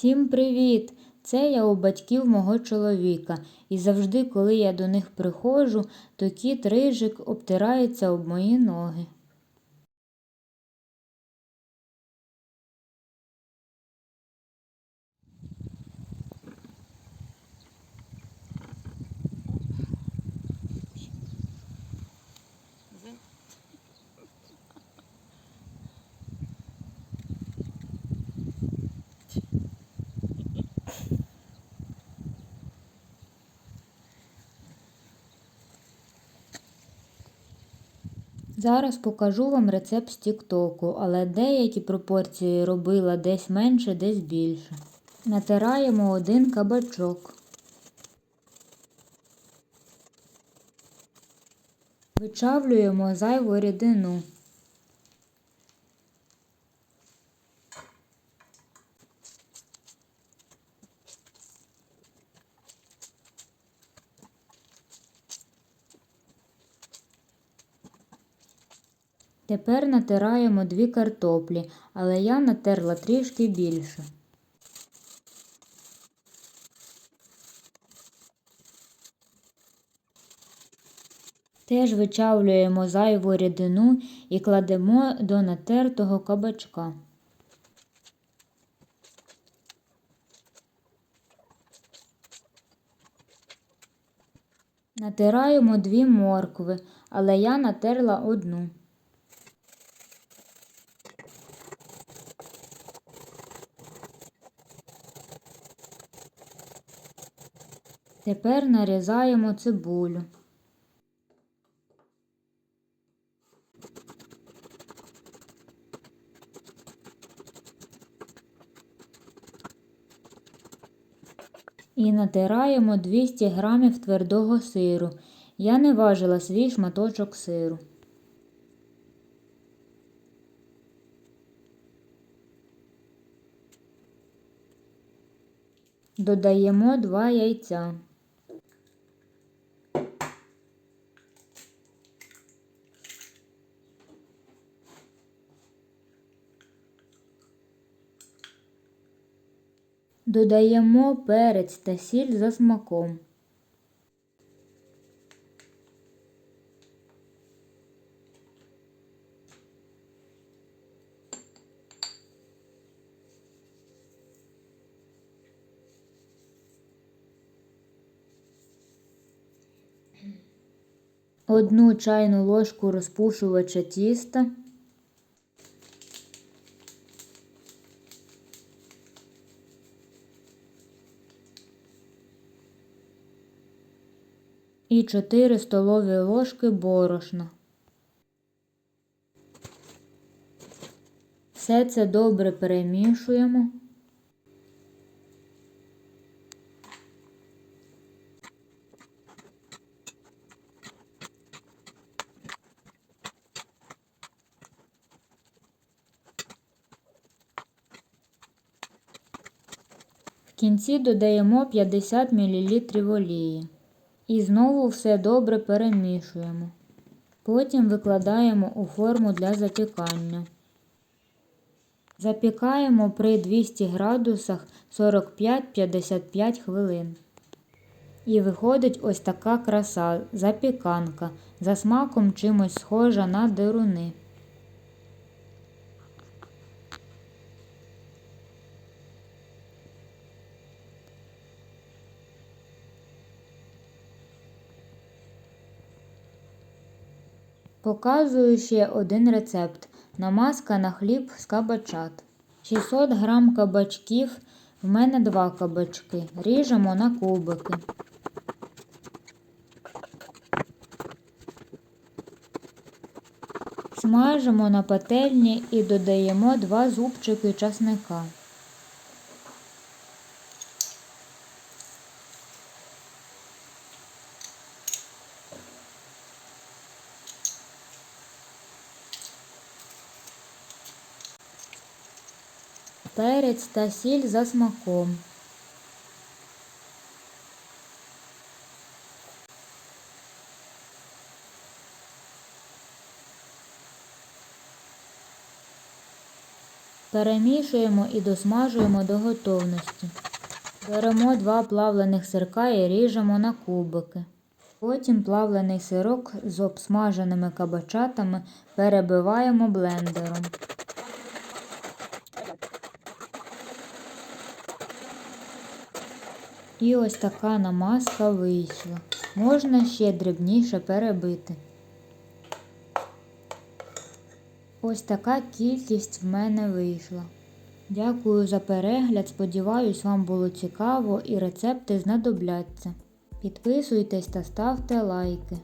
Всім привіт! Це я у батьків мого чоловіка, і завжди, коли я до них приходжу, то кіт рижик обтирається об мої ноги. Зараз покажу вам рецепт з Тіктоку, але деякі пропорції робила десь менше, десь більше. Натираємо один кабачок. Вичавлюємо зайву рідину. Тепер натираємо дві картоплі, але я натерла трішки більше. Теж вичавлюємо зайву рідину і кладемо до натертого кабачка. Натираємо дві моркви, але я натерла одну. Тепер нарізаємо цибулю. І натираємо 200 грамів твердого сиру. Я не важила свій шматочок сиру. Додаємо 2 яйця. Додаємо перець та сіль за смаком. Одну чайну ложку розпушувача тіста. І 4 столові ложки борошна. Все це добре перемішуємо. В кінці додаємо 50 мл олії. І знову все добре перемішуємо. Потім викладаємо у форму для запікання. Запікаємо при 200 градусах 45-55 хвилин. І виходить ось така краса, запіканка, за смаком чимось схожа на деруни. Показую ще один рецепт. Намазка на хліб з кабачат. 600 грам кабачків, в мене два кабачки. Ріжемо на кубики. Смажимо на пательні і додаємо два зубчики часника. Перець та сіль за смаком. Перемішуємо і досмажуємо до готовності. Беремо два плавлених сирка і ріжемо на кубики. Потім плавлений сирок з обсмаженими кабачатами перебиваємо блендером. І ось така намазка вийшла. Можна ще дрібніше перебити. Ось така кількість в мене вийшла. Дякую за перегляд. Сподіваюсь, вам було цікаво і рецепти знадобляться. Підписуйтесь та ставте лайки.